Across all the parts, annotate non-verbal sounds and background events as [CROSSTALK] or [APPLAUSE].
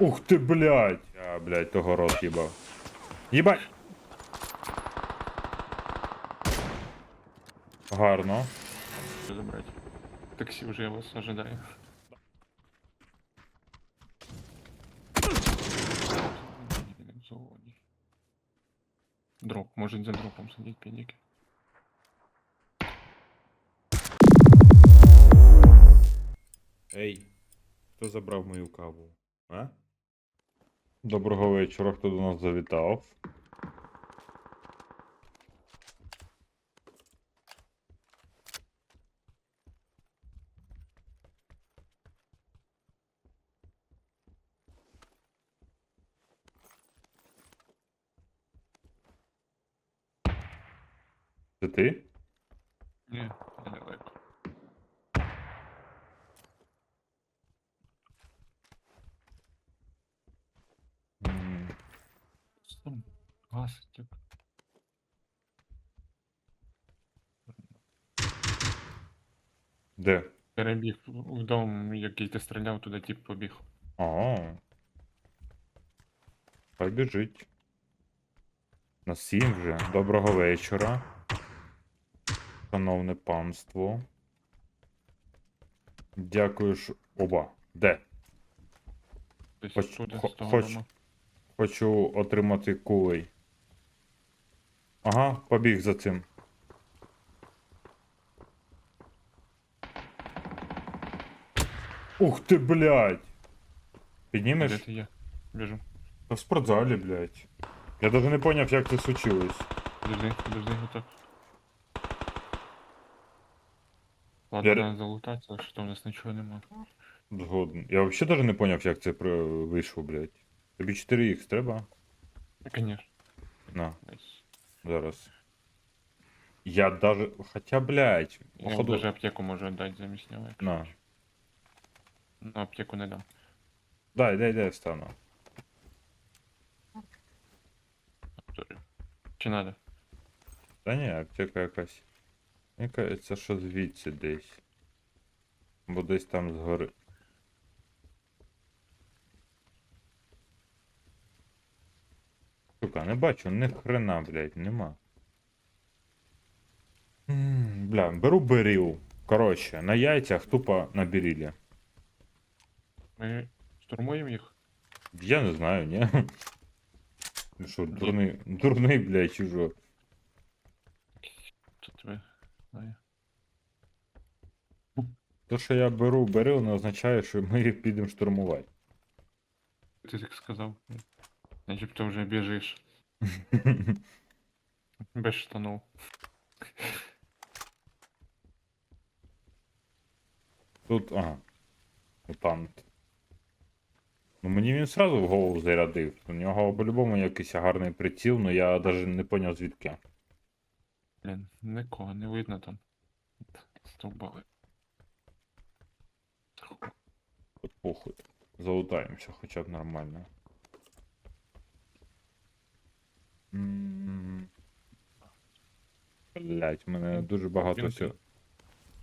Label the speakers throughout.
Speaker 1: Ух ти, блядь! Я, блядь, того рот їбав. Їбать! Гарно.
Speaker 2: забрать. Такси уже я вас ожидаю. Дроп, может за дропом сидеть педики.
Speaker 1: Ей, хто забрав мою каву? А? Доброго вечора, хто до нас завітав. Це ти?
Speaker 2: Не, недалеко.
Speaker 1: М,
Speaker 2: Там гасить, тип.
Speaker 1: Де?
Speaker 2: Перебіг в дом, який ти стріляв, туди тип побіг.
Speaker 1: Ага. Хай біжить. На сім вже. Доброго вечора. Шановне панство. Дякую, що. Оба. Де?
Speaker 2: Десь
Speaker 1: Хоч-
Speaker 2: туди,
Speaker 1: хо-
Speaker 2: з того
Speaker 1: хоч-. Хочу отримати кулей. Ага, побіг за цим. Ух ти, блядь! Піднімеш?
Speaker 2: Де ти є? Біжу.
Speaker 1: Та в спортзалі, блядь. Я даже не поняв, як це случилось.
Speaker 2: Подожди, подожди, готов. Ладно,
Speaker 1: Я-
Speaker 2: треба залутатися, але що там у нас нічого нема.
Speaker 1: Згоден. Я вообще даже не поняв, як це про- вийшло, блядь. Тобі 4х треба?
Speaker 2: Конечно.
Speaker 1: На, зараз. Я даже. Хотя, блядь,
Speaker 2: Я
Speaker 1: походу.
Speaker 2: даже аптеку можу віддати замість нього. якщо
Speaker 1: На.
Speaker 2: хочеш. Ну, аптеку не дам.
Speaker 1: Дай, дай, дай встану.
Speaker 2: Сорі. Чи надо?
Speaker 1: Та ні, аптека якась. Мені кажеться, що звідси десь. Бо десь там згори. Сука, не бачу, ні хрена, блядь, нема. М, Бля, беру беріл. Коротше, на яйцях тупо на берілі.
Speaker 2: Ми штурмуємо їх?
Speaker 1: Я не знаю, ні. Ну що, дурний, дурний, блядь, чужо.
Speaker 2: Тут тебе. знаю.
Speaker 1: То, що я беру беріл, не означає, що ми їх підемо штурмувати.
Speaker 2: Ти так сказав. Начебто вже біжиш. [LAUGHS] Без штанов.
Speaker 1: Тут, ага. Мутант. Ну мені він сразу в голову зарядив. У нього по-любому якийсь гарний приціл, але я навіть не поняв звідки.
Speaker 2: Блін, нікого не видно там. Стовбали.
Speaker 1: От похуй. Залутаємося хоча б нормально. Блять, в мене дуже багато всього.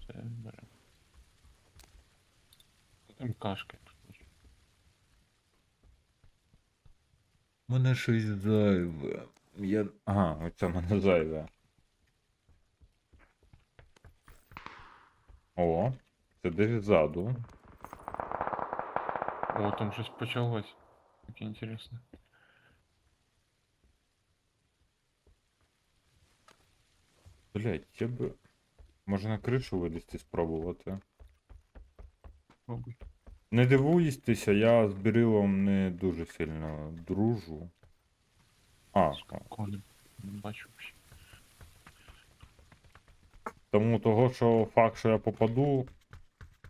Speaker 2: Це беремо. Там кашки.
Speaker 1: Мене щось зайве. Я... Ага, оце мене зайве. О, це десь ззаду.
Speaker 2: О, там щось почалось. Таке інтересне.
Speaker 1: Блять, я б. Може на кришу вилізти спробувати.
Speaker 2: Мабуть.
Speaker 1: Не дивуйтеся, я з Бірилом не дуже сильно дружу. А,
Speaker 2: не, не бачу взагалі.
Speaker 1: тому того, що факт, що я попаду,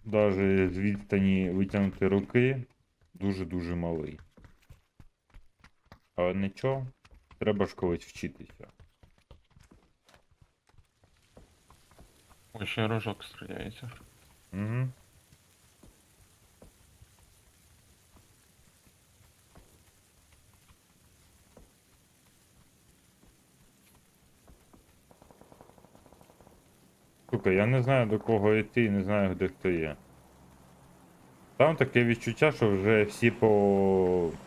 Speaker 1: навіть з відстані витягнути руки, дуже-дуже малий. Але нічого, треба ж колись вчитися.
Speaker 2: Ой, ще рожок стріляється.
Speaker 1: Угу. Сука, я не знаю до кого йти і не знаю, де хто є. Там таке відчуття, що вже всі по
Speaker 2: Ну,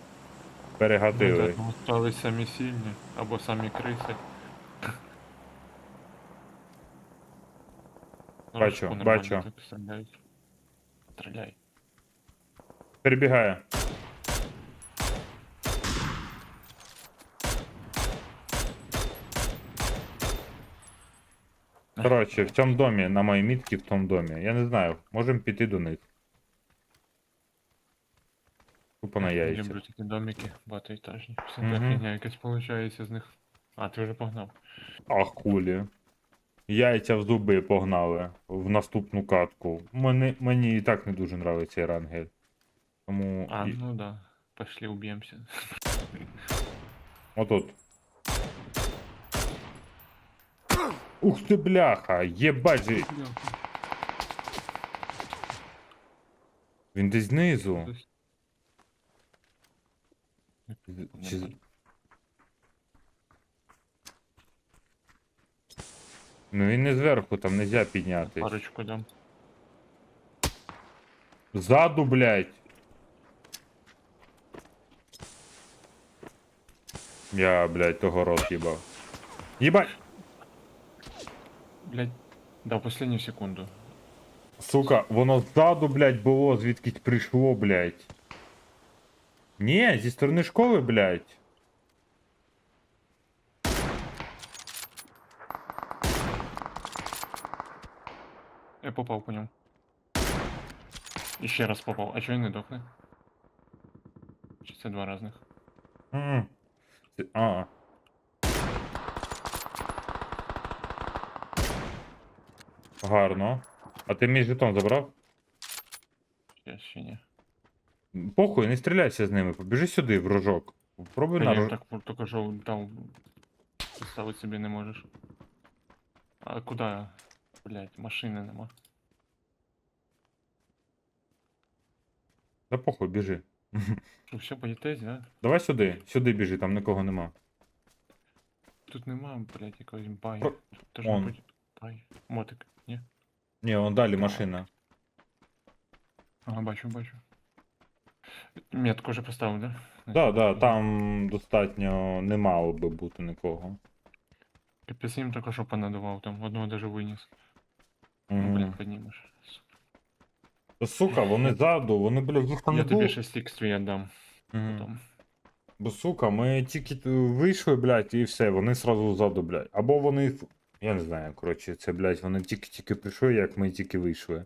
Speaker 1: перегатили.
Speaker 2: там стали самі сильні, або самі криси.
Speaker 1: Бачу, бачу.
Speaker 2: так Стріляють. Стріляй.
Speaker 1: Перебігає. Коротше, в цьому домі, на моїй мітці в тому домі. Я не знаю, можемо піти до них. Тупо на яйця.
Speaker 2: люблю такі домики багатоетажні. Все
Speaker 1: Мгм.
Speaker 2: так фігня якась з них. А, ти вже погнав.
Speaker 1: А хулі. Яйця в зуби погнали в наступну катку. Мені, мені і так не дуже нравиться цей рангель. Тому.
Speaker 2: А, ну да. Пошли уб'ємося. [LAUGHS]
Speaker 1: Отут. Ух ти бляха! Єбать же. Він десь знизу. Чи... Ну він не зверху, там нельзя піднятись.
Speaker 2: Парочку дам.
Speaker 1: Ззаду, блядь. Я, блядь, того рот їбав. Їбать!
Speaker 2: Блять. Да, в последню секунду.
Speaker 1: Сука, воно ззаду, блядь, було, звідки прийшло, блядь. Ні, зі сторони школи, блядь.
Speaker 2: Я попав по ньому. І ще раз попав. А чого він не дохне? Чи це два різних?
Speaker 1: М. Це- А. Гарно. А ти мій жетон забрав?
Speaker 2: Я ще ні.
Speaker 1: Похуй, не стріляйся з ними, побіжи сюди, в рожок. Пробуй на рож...
Speaker 2: так только що там ставити собі не можеш. А куди? Блять, машини нема.
Speaker 1: Да похуй, біжи.
Speaker 2: Що, все боїтесь, да?
Speaker 1: Давай сюди, сюди біжи, там нікого нема.
Speaker 2: Тут нема, блять, якогось бай. Тут теж
Speaker 1: он.
Speaker 2: бай. Мотик, ні?
Speaker 1: Вон далі машина.
Speaker 2: Ага, бачу, бачу. Метку вже поставив, да?
Speaker 1: Да, да, там достатньо не мало би бути нікого.
Speaker 2: Капець їм тільки що понадував, там одного даже виніс. Ну,
Speaker 1: Мгм.
Speaker 2: блін, піднімеш.
Speaker 1: Та, Сука, вони ззаду, вони, блядь, їх там не
Speaker 2: Я
Speaker 1: було.
Speaker 2: тобі 6 ікс твій віддам
Speaker 1: Мгм.
Speaker 2: потім.
Speaker 1: Бо сука, ми тільки т- вийшли, блядь, і все, вони сразу ззаду, блядь. Або вони. Я не знаю, коротше, це, блядь, вони тільки-тільки прийшли, як ми тільки вийшли.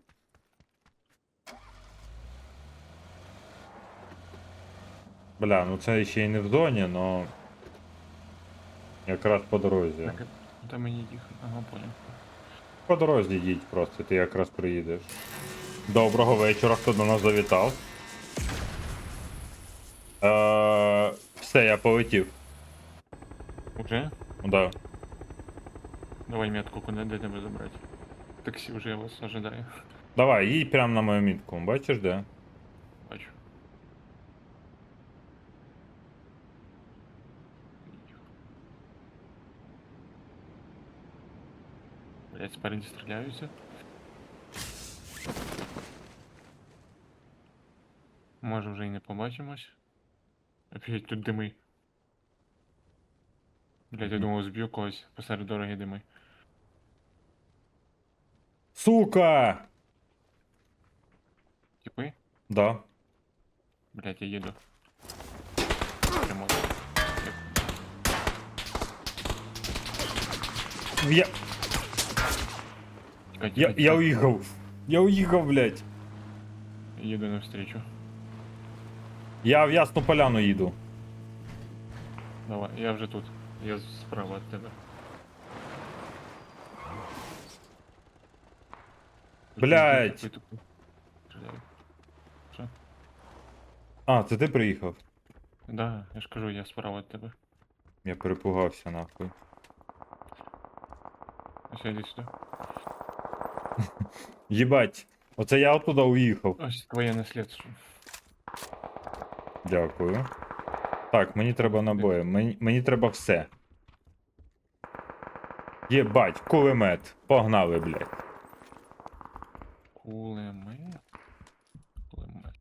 Speaker 1: Бля, ну це ще й не в зоні, но. Якраз по дорозі.
Speaker 2: Так, куди мені їхати? Ага, понял.
Speaker 1: По дорозі їдь просто, ти якраз приїдеш. Доброго вечора, хто до нас завітав. Е, все, я полетів.
Speaker 2: Уже?
Speaker 1: Да.
Speaker 2: Давай метку, куди де тебе забрати. Таксі вже я вас ожидаю.
Speaker 1: Давай, їдь прямо на мою мітку. Бачиш, де?
Speaker 2: Бачу. Блять, спереді стріляються. Може вже і не побачимось. Офігеть, тут дими. Блять, я
Speaker 1: Мгм.
Speaker 2: думав, зб'ю когось посеред дороги дими.
Speaker 1: Сука!
Speaker 2: Типи?
Speaker 1: Да.
Speaker 2: Блять, я їду. Прямо.
Speaker 1: Я,
Speaker 2: Тікай,
Speaker 1: я,
Speaker 2: тікай,
Speaker 1: я
Speaker 2: тікай.
Speaker 1: уїхав. Я уїхав, блядь.
Speaker 2: Їду навстрічу.
Speaker 1: Я в Ясну Поляну їду.
Speaker 2: Давай, я вже тут. Я справа від тебе.
Speaker 1: Блядь.
Speaker 2: тупий, тупий. Стріляю.
Speaker 1: А, це ти приїхав?
Speaker 2: Да, я ж кажу, я справа від тебе.
Speaker 1: Я перепугався нахуй.
Speaker 2: Ось я йди сюди. [LAUGHS]
Speaker 1: Єбать. Оце я оттуда уїхав.
Speaker 2: Ось твоє наслідство.
Speaker 1: Дякую. Так, мені треба набої. Мені, мені треба все. Єбать, кулемет. Погнали, блядь.
Speaker 2: Кулемет. Кулемет.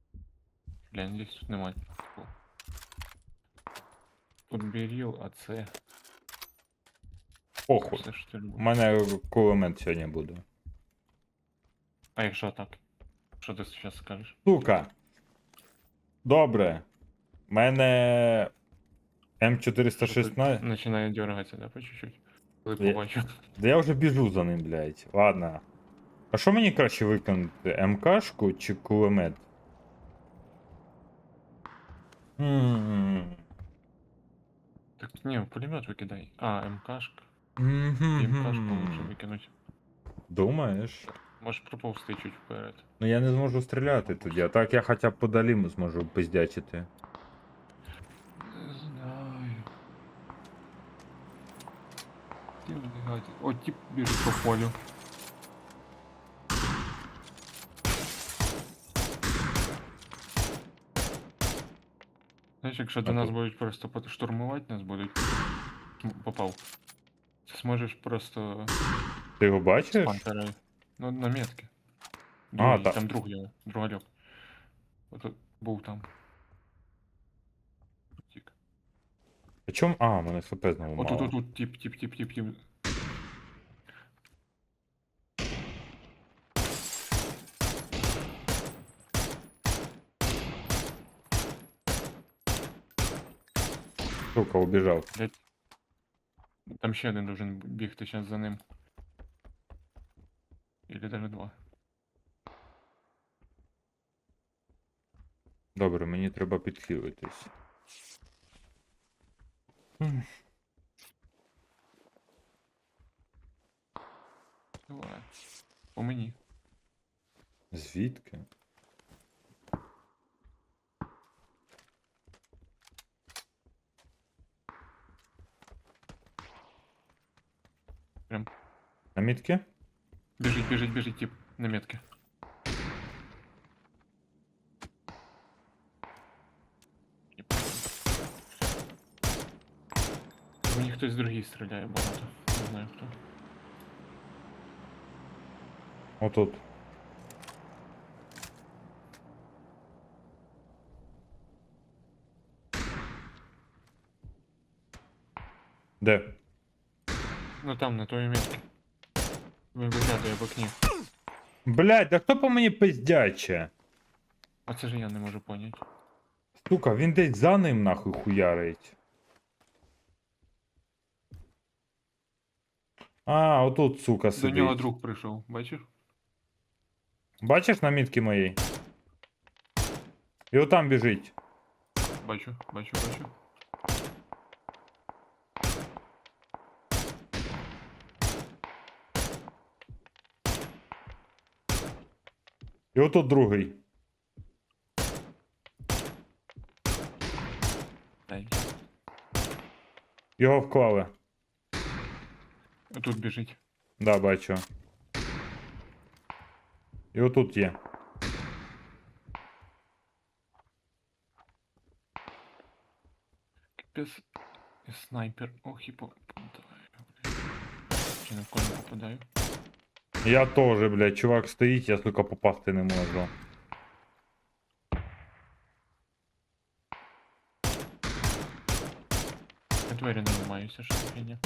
Speaker 2: Глянь, здесь тут немає. Тут беріл, а це
Speaker 1: Похуй.
Speaker 2: що
Speaker 1: У мене кулемет сьогодні буде.
Speaker 2: А якщо так? Що ти зараз скажеш?
Speaker 1: Сука. Добре. У мене М416.
Speaker 2: Починає дергатися, да, по чуть-чуть. Коли побачу.
Speaker 1: Да я вже біжу за ним, блядь. Ладно. А що мені краще виконати? МКшку чи кулемет? М.
Speaker 2: Так ні, пулемет викидай. А, МКшка.
Speaker 1: Мгм.
Speaker 2: І МКшку лучше викинуть.
Speaker 1: Думаєш?
Speaker 2: Можеш проповзти чуть вперед.
Speaker 1: Ну я не зможу стріляти тоді, а так я хоча б подалі зможу пиздячити.
Speaker 2: Не знаю. Ти вбігати. О, тип біжить по полю. Знаєш, якщо до
Speaker 1: А
Speaker 2: нас будуть просто штурмувати, нас будуть. Попав. Ти зможеш просто
Speaker 1: Ти його бачиш?
Speaker 2: спантерою. Ну, на метки.
Speaker 1: А, так.
Speaker 2: там друг його, другальок. Ото був там. Тік.
Speaker 1: А чому? А, мене ХП знову мало.
Speaker 2: тут, тут, тип, тип, тип, тип, тип.
Speaker 1: Сука, убіжав.
Speaker 2: Блять. Там ще один должен бігти зараз за ним. Или даже два.
Speaker 1: Добре, мені треба підхилитись.
Speaker 2: Давай. По мені.
Speaker 1: Звідки? На мітки?
Speaker 2: Біжить, біжить, біжить, тип. На метки. Тип. Мені хтось другий стріляє багато. Не знаю хто.
Speaker 1: Отут. Де?
Speaker 2: Ну там, на твоїй метці. Він виглядає в окні.
Speaker 1: Блять, да хто по мені пиздяче?
Speaker 2: Оце ж я не можу поняти.
Speaker 1: Сука, він десь за ним нахуй хуярить. А, отут, сука,
Speaker 2: До нього
Speaker 1: сидить.
Speaker 2: друг прийшов, бачиш?
Speaker 1: Бачиш на мітки моїй? І отам біжить.
Speaker 2: Бачу, бачу, бачу.
Speaker 1: І отут другий.
Speaker 2: Дай.
Speaker 1: Його вклали.
Speaker 2: Тут біжить.
Speaker 1: Да, бачу. І отут є.
Speaker 2: Капець. І снайпер. Ох і попадаю. блядь. Чи на кого попадаю?
Speaker 1: Я теж, блядь, чувак стоїть, я, сука, попасти не можу.
Speaker 2: Я двері не ламаюся, що таке ні.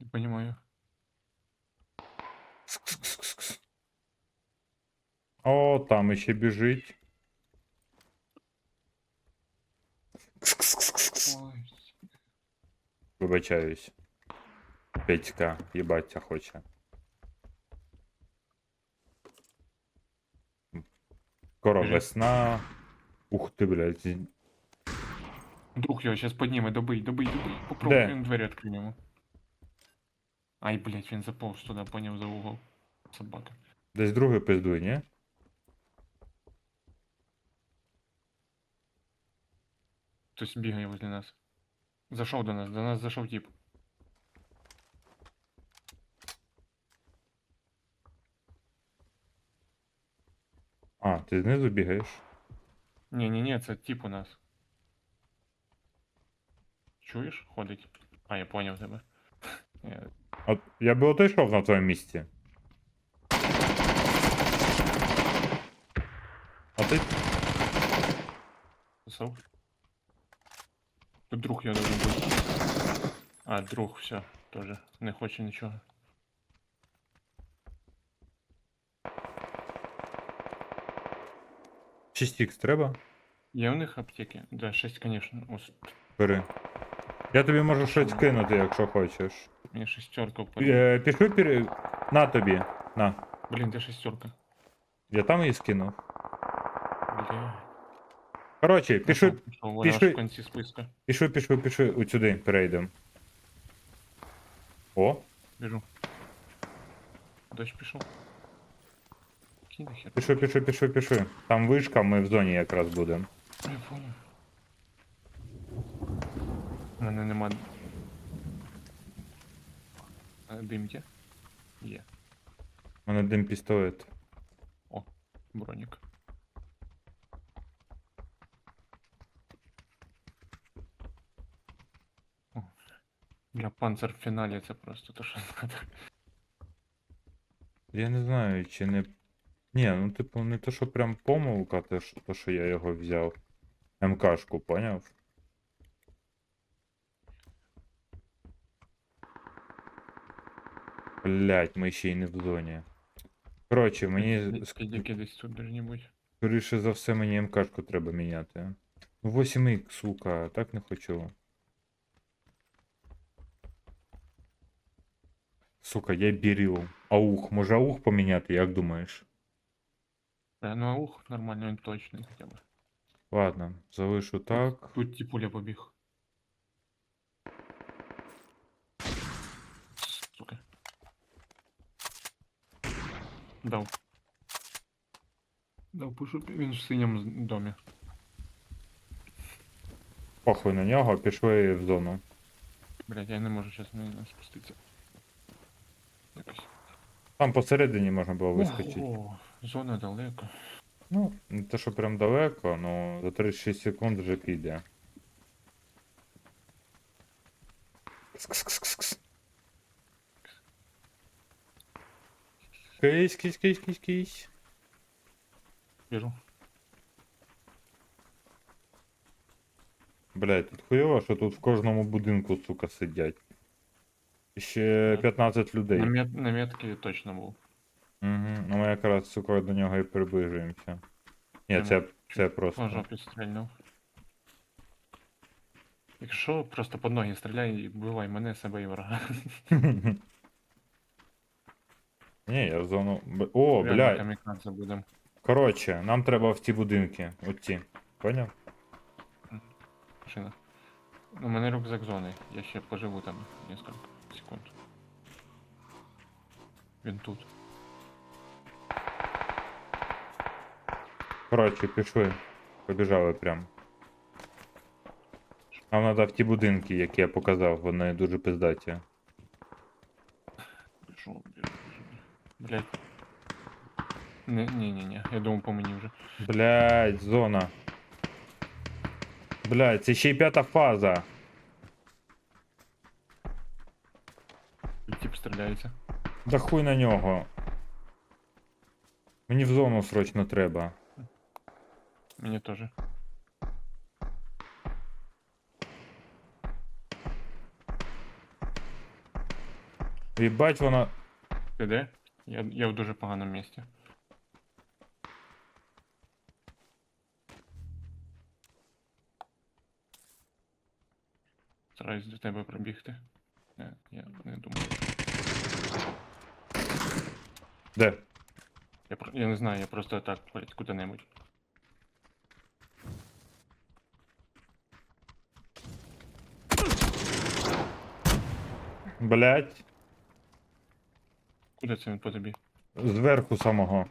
Speaker 2: Не понимаю.
Speaker 1: О, там іще біжить. Вибачаюсь. Петька, їбаться хоче. Скоро весна. Ух ти, блядь.
Speaker 2: Друг його зараз підніме, добий, добий, добий. Попробуй
Speaker 1: Де?
Speaker 2: він двері відкрив йому. Ай, блядь, він заповз туди, поняв за угол. Собака.
Speaker 1: Десь другий пиздуй, ні?
Speaker 2: Хтось бігає возле нас. Зайшов до нас, до нас зайшов тип.
Speaker 1: А, ти знизу бігаєш?
Speaker 2: Ні, ні, ні, це тип у нас. Чуєш? Ходить. А, я поняв тебе. [LAUGHS] Я
Speaker 1: От я би отойшов на твоєму місці. А ти.
Speaker 2: писав. Тут друг я должен бути. А, друг, все, тоже. Не хоче нічого.
Speaker 1: Чистікс треба?
Speaker 2: Є у них аптеки? Да, 6, конечно. Ось,
Speaker 1: Бери. Я тобі можу щось кинути, якщо хочеш.
Speaker 2: мені шестерка
Speaker 1: Пі-
Speaker 2: впаде.
Speaker 1: е, Пішли пір... На тобі. На.
Speaker 2: Блін, де шестерка?
Speaker 1: Я там її скинув.
Speaker 2: Бля.
Speaker 1: Коротше, пішли, пішли.
Speaker 2: в кінці списка.
Speaker 1: пішли, пішли, пішли. От сюди перейдемо. О,
Speaker 2: Біжу. Дощ пішов. Який нахер?
Speaker 1: пішли, пішли, пішли, пішли. Там вишка, ми в зоні якраз будемо.
Speaker 2: Я понял. У мене нема. А, Дим є? Є.
Speaker 1: У мене дим пістолет.
Speaker 2: Бронік. Для панцер в фіналі це просто то, що [LAUGHS] надо.
Speaker 1: Я не знаю, чи не. Ні, ну типу, не то, що прям помилка, те, що, то, що я його взяв. МКшку, поняв? Блять, ми ще й не в зоні. Коротше, мені ск-
Speaker 2: Скидіки десь тут бути.
Speaker 1: скоріше за все мені МКшку треба міняти. Ну 8 сука, так не хочу. Сука, я біріл. Аух, може аух поміняти, як думаєш?
Speaker 2: Та, ну аух нормально, він точний хоча б.
Speaker 1: Ладно, залишу так.
Speaker 2: Тут тіпуля побіг. Сука. Дав. Дав пушу, він в синьому з- домі.
Speaker 1: Похуй на нього, пішли в зону.
Speaker 2: Блять, я не можу зараз не спуститися.
Speaker 1: Там посередині можна було вискочити.
Speaker 2: Ого, зона далеко.
Speaker 1: Ну, не те, що прям далеко, ну за 36 секунд вже піде. Кс-кс-кс-кс. Кись, кись, кись, кись, кись.
Speaker 2: Біжу.
Speaker 1: Блять, тут хуйово, що тут в кожному будинку, сука, сидять. Ще 15 людей.
Speaker 2: На, мет, точно був.
Speaker 1: Угу. Ну ми якраз, сука, до нього і приближуємося. Ні, це, це просто.
Speaker 2: жопі стрільнув. Якщо просто під ноги стріляй і вбивай мене, себе і ворога. [LAUGHS]
Speaker 1: Ні, я в зону. О, блядь. Коротше, нам треба в ті будинки. Оті. Поняв?
Speaker 2: Машина. У мене рюкзак зони. Я ще поживу там несколько секунд. Він тут.
Speaker 1: Коротше, пішли. Побіжали прям. Нам треба в ті будинки, які я показав, вони дуже пиздаті.
Speaker 2: Пішов, біжу. Блять. Не, ні, ні, ні. Я думав по мені вже.
Speaker 1: Блять, зона. Блять, це ще й п'ята фаза.
Speaker 2: Тут стріляється.
Speaker 1: Да хуй на нього. Мені в зону срочно треба.
Speaker 2: Мені теж.
Speaker 1: Їбать вона.
Speaker 2: Ти де? Я, я в дуже поганому місці. Стараюсь до тебе пробігти. Не, я не думаю.
Speaker 1: Де?
Speaker 2: Я, про- я не знаю, я просто так блядь, куди-небудь.
Speaker 1: Блять.
Speaker 2: Куди це він по тобі?
Speaker 1: Зверху самого.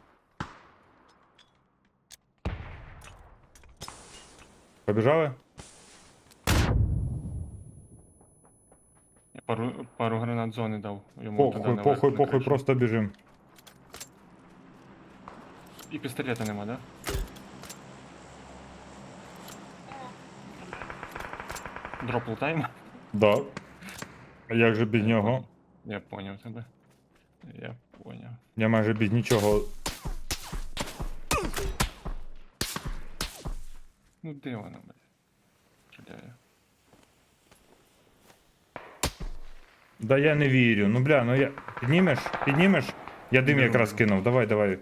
Speaker 1: Побіжали?
Speaker 2: Пару, пару гранат зони дав йому
Speaker 1: Похуй,
Speaker 2: наверх,
Speaker 1: похуй,
Speaker 2: на
Speaker 1: похуй, просто біжим.
Speaker 2: І пістолета нема, да? Дроп лутаємо?
Speaker 1: Да. А як же без нього?
Speaker 2: Я поняв тебе. Я поняв.
Speaker 1: Я майже без нічого.
Speaker 2: Ну де вона, блядь? Стріляє.
Speaker 1: Да я не вірю. Ну бля, ну я. Піднімеш? Піднімеш? Я дим
Speaker 2: Беру,
Speaker 1: якраз кинув. Давай, давай.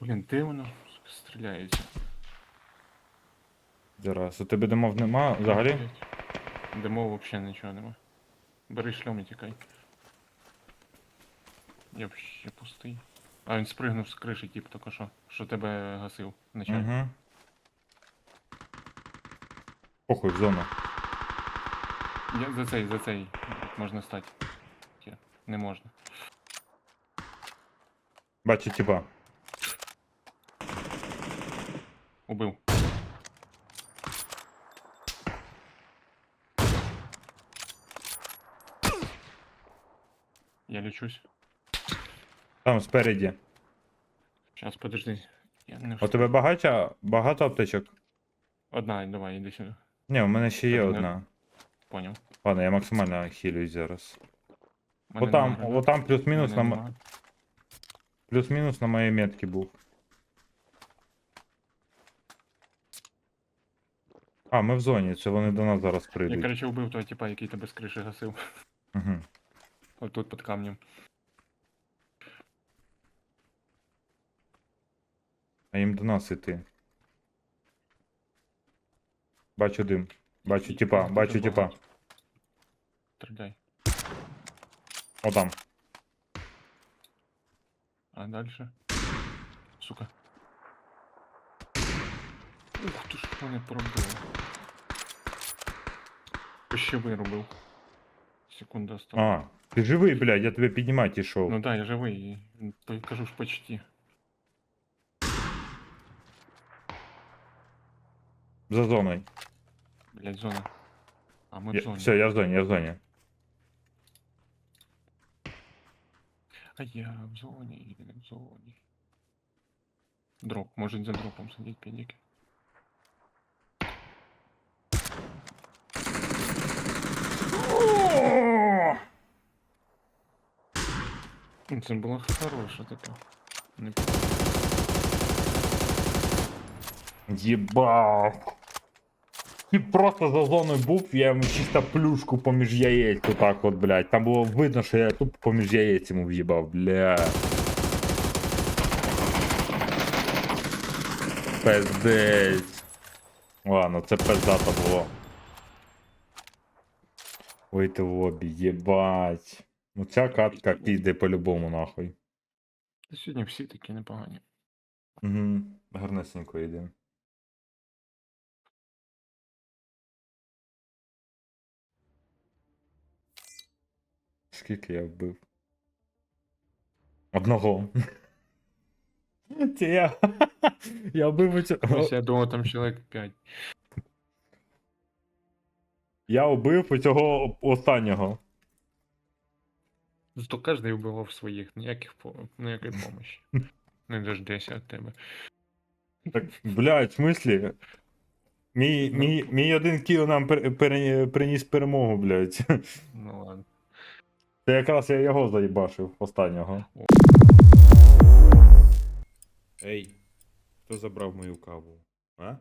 Speaker 2: Блін, де воно стріляється?
Speaker 1: Зараз. У тебе димов нема взагалі?
Speaker 2: Димов взагалі нічого нема. Бери шльом і тікай. Я вообще пустий. А він спригнув з криші, тип, тільки що. Що тебе гасив вначале.
Speaker 1: Угу. Похуй в зону.
Speaker 2: Я за цей, за цей можна стати. Не можна.
Speaker 1: Бачу, типа.
Speaker 2: Убив. Я лечусь.
Speaker 1: Там спереді.
Speaker 2: Сейчас, подожди. Я не
Speaker 1: У тебе багато, багато аптечок?
Speaker 2: Одна, давай, іди сюди.
Speaker 1: Ні, у мене ще є одна.
Speaker 2: Поняв.
Speaker 1: Ладно, я максимально хілюсь зараз.
Speaker 2: Мене
Speaker 1: Отам,
Speaker 2: нема
Speaker 1: отам плюс-мінус на м-
Speaker 2: нема.
Speaker 1: плюс-мінус на моїй метці був. А, ми в зоні, це вони до нас зараз
Speaker 2: Я,
Speaker 1: прийдуть.
Speaker 2: короче, убив того типа, який тебе з криші гасив. [LAUGHS]
Speaker 1: Угу.
Speaker 2: Отут під камнем.
Speaker 1: А їм до нас іти. Бачу дим. Бачу типа,
Speaker 2: Дуже
Speaker 1: бачу типа.
Speaker 2: багато. Стріляй.
Speaker 1: Отам.
Speaker 2: А дальше? Сука. Ух ти ж мене пробив. Ще виробив. Секунда осталась.
Speaker 1: А, ти живий, блядь, я тебе піднімати йшов.
Speaker 2: Ну да, я живий. і, то Кажу ж почти.
Speaker 1: За зоною.
Speaker 2: Блять, зона. А ми в
Speaker 1: Я,
Speaker 2: зоні.
Speaker 1: все, я в зоні, я в зоні.
Speaker 2: А я в зоні или не в зоні. Дроп, может за дропом сидеть педики. Ну, Це була хороша така.
Speaker 1: Ти просто за зоною був, я йому чисто плюшку поміж яєць отак от, блядь. Там було видно, що я тупо поміж яєць йому в'їбав, бля. Пиздець. Ладно, це пиздато було. Ой ти в обі, єбать. Ну ця катка піде по-любому нахуй.
Speaker 2: Сьогодні всі такі непогані.
Speaker 1: Угу. Гарнесенько йде. Скільки я вбив? Одного. Я. Я вбив.
Speaker 2: Я думав, там чоловік 5.
Speaker 1: Я вбив у цього останнього.
Speaker 2: Зато кожен вбивав своїх, ніяких ніякої помощі. Не дождешся від тебе.
Speaker 1: Так, блядь, в смислі? Мій, мій, мій один кіл нам пере- приніс перемогу, блядь.
Speaker 2: Ну ладно.
Speaker 1: Це якраз я його заїбашив останнього. Ей, хто забрав мою каву? А?